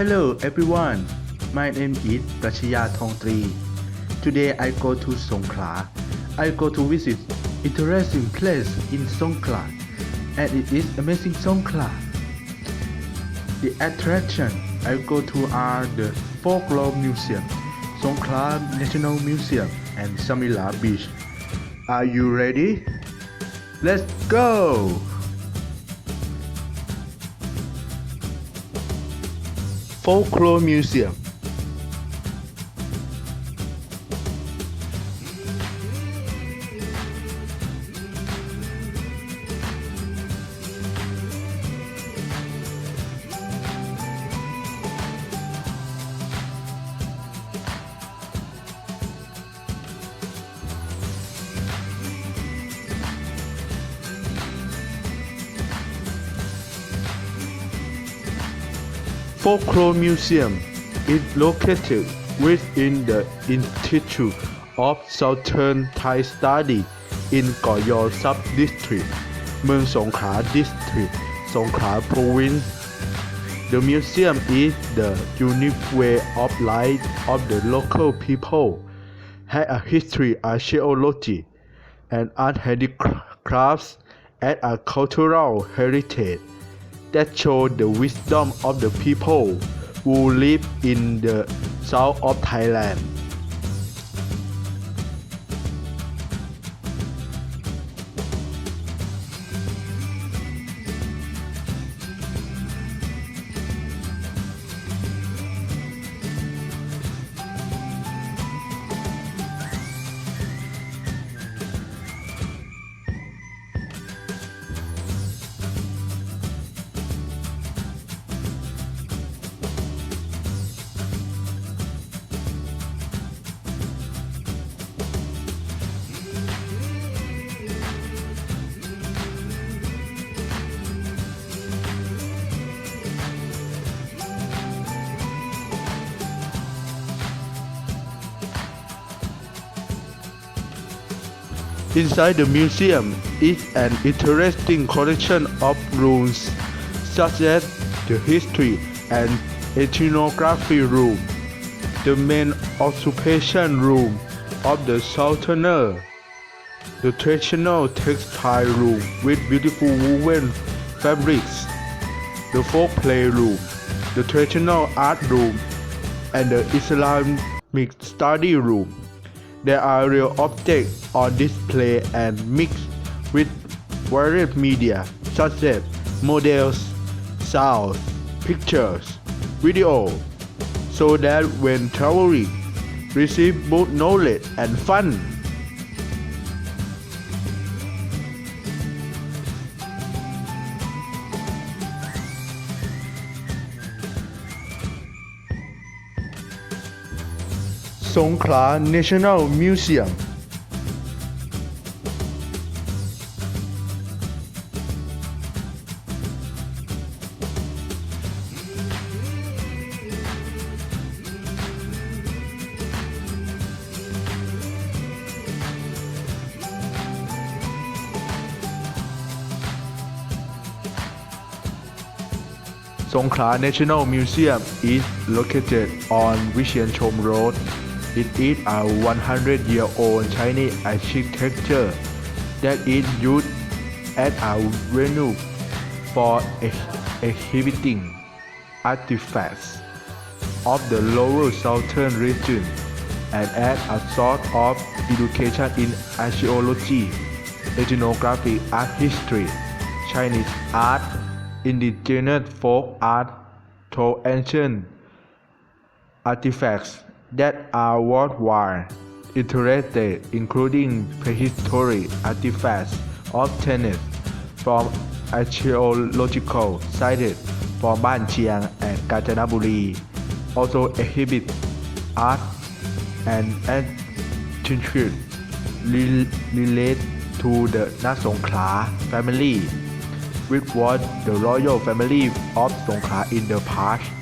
Hello everyone, my name is Prachaya Thongtri. Today I go to Songkhla. I go to visit interesting place in Songkhla and it is amazing Songkhla. The attraction I go to are the Folklore Museum, Songkhla National Museum and Samila Beach. Are you ready? Let's go! Folklore Museum Folklore Museum is located within the Institute of Southern Thai Study in Goyal Sub-District, Mueang Songkhla District, Songkhla Province. The museum is the unique way of life of the local people, has a history, archaeology, and art handicrafts as a cultural heritage that show the wisdom of the people who live in the south of Thailand. 'Inside the museum is an interesting collection of rooms, such as the history and ethnography room, the main occupation room of the Southerner, the traditional textile room with beautiful woven fabrics, the folk play room, the traditional art room, and the Islamic study room. There are real objects on display and mixed with various media such as models, sounds, pictures, video, so that when traveling, receive both knowledge and fun. Songkhla National Museum. Songkhla National Museum is located on Vishen Chom Road it is a 100-year-old Chinese architecture that is used as a venue for ex- exhibiting artifacts of the lower southern region and as a sort of education in archaeology, ethnography, art history, Chinese art, indigenous folk art, through ancient artifacts that are worldwide interested, including prehistoric artifacts obtained from archaeological sites from Ban Chiang and Kanchanaburi. Also exhibit art and rel- related to the Nasongkla family, which was the royal family of Songkhla in the past.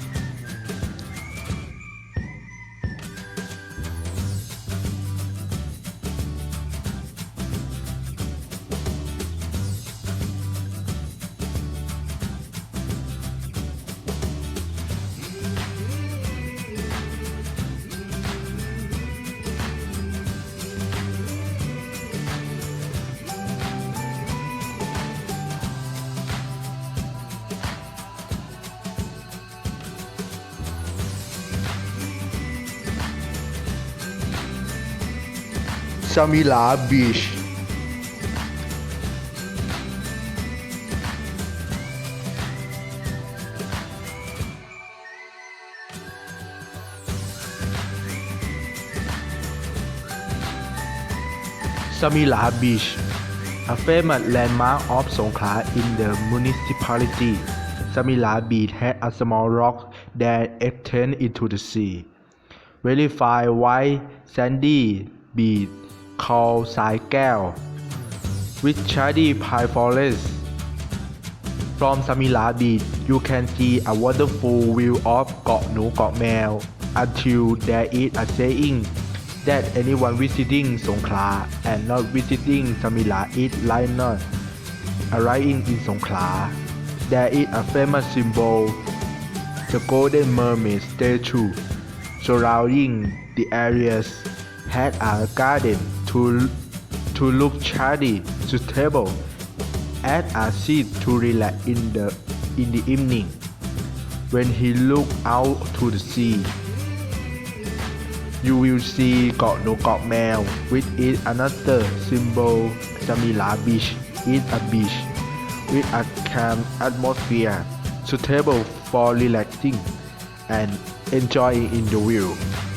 Samila Beach Samila Beach, a famous landmark of Songkhla in the municipality. Samila Beach has a small rock that extends into the sea. Very fine white sandy beach called Sai Keo, with shady pine forests. From Samila Beach, you can see a wonderful view of Kok Nu Kok Mel until there is a saying that anyone visiting Songkhla and not visiting Samila is like not arriving in Songkhla. There is a famous symbol, the Golden Mermaid statue, surrounding the areas had a garden to, to look shady, suitable, and a seat to relax in the, in the evening when he looked out to the sea. You will see Kok No Kok Mel, which is another symbol. Samila Beach is a beach with a calm atmosphere, suitable for relaxing and enjoying in the view.